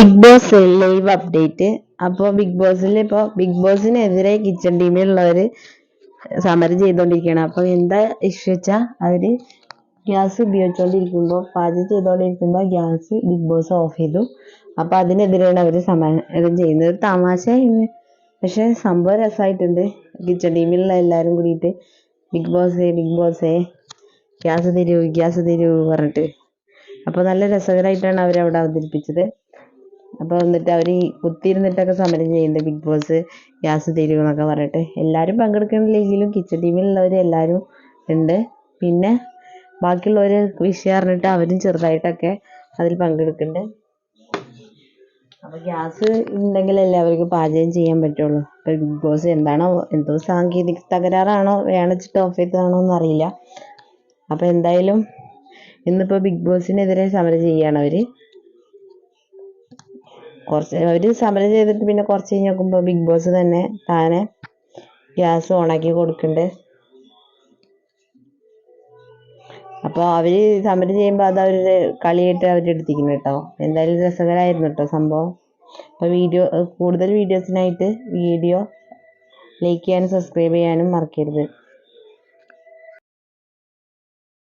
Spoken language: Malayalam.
ബിഗ് ബോസ് ലൈവ് അപ്ഡേറ്റ് അപ്പോൾ ബിഗ് ബോസിൽ ഇപ്പോൾ ബിഗ് ബോസിനെതിരെ കിച്ചൺ ടീമിലുള്ളവർ സമരം ചെയ്തുകൊണ്ടിരിക്കുകയാണ് അപ്പോൾ എന്താ ഇഷ്യൂ വെച്ചാൽ അവർ ഗ്യാസ് ഉപയോഗിച്ചുകൊണ്ടിരിക്കുമ്പോൾ പാചകം ചെയ്തുകൊണ്ടിരിക്കുമ്പോൾ ഗ്യാസ് ബിഗ് ബോസ് ഓഫ് ചെയ്തു. അപ്പോൾ അതിനെതിരെയാണ് അവർ സമരം ചെയ്യുന്നത്. തമാശ പക്ഷേ സംഭവം രസമായിട്ടുണ്ട് കിച്ചൺ ടീമിലുള്ള എല്ലാവരും കൂടിയിട്ട് ബിഗ് ബോസേ ബിഗ് ബോസേ ഗ്യാസ് തരൂ ഗ്യാസ് തരൂ പറഞ്ഞിട്ട്. അപ്പോൾ നല്ല രസകരമായിട്ടാണ് അവർ അവിടെ അവതരിപ്പിച്ചത്. അപ്പോൾ എന്നിട്ട് അവർ ഈ കുത്തിയിരുന്നിട്ടൊക്കെ സമരം ചെയ്യുന്നുണ്ട് ബിഗ് ബോസ് ഗ്യാസ് തരൂ എന്നൊക്കെ പറഞ്ഞിട്ട്. എല്ലാവരും പങ്കെടുക്കണില്ലെങ്കിലും കിച്ചൺ ടീമിലുള്ളവർ എല്ലാവരും ഉണ്ട്. പിന്നെ ബാക്കിയുള്ളവർ വിഷയം അറിഞ്ഞിട്ട് അവരും ചെറുതായിട്ടൊക്കെ അതിൽ പങ്കെടുക്കുന്നുണ്ട്. അപ്പോൾ ഗ്യാസ് ഉണ്ടെങ്കിലല്ലേ അവർക്ക് പാചകം ചെയ്യാൻ പറ്റുള്ളൂ. അപ്പോൾ ബിഗ് ബോസ് എന്താണോ എന്തോ സാങ്കേതിക തകരാറാണോ വേണച്ചിട്ട് ഓഫ് ചെയ്തതാണോ എന്നറിയില്ല അപ്പോൾ എന്തായാലും ഇന്നിപ്പോൾ ബിഗ് ബോസിനെതിരെ സമരം ചെയ്യുകയാണ് അവർ കുറച്ച് അവർ സമരം ചെയ്തിട്ട് പിന്നെ കുറച്ച് കഴിഞ്ഞ് നോക്കുമ്പോൾ ബിഗ് ബോസ് തന്നെ താനെ ഗ്യാസ് ഓണാക്കി കൊടുക്കുന്നുണ്ട് അപ്പോൾ അവർ സമരം ചെയ്യുമ്പോൾ അത് അവർ കളിയായിട്ട് അവർ എടുത്തിരിക്കുന്നു കേട്ടോ. എന്തായാലും രസകരമായിരുന്നു കേട്ടോ സംഭവം. അപ്പോൾ വീഡിയോ കൂടുതൽ വീഡിയോസിനായിട്ട് വീഡിയോ ലൈക്ക് ചെയ്യാനും സബ്സ്ക്രൈബ് ചെയ്യാനും മറക്കരുത്.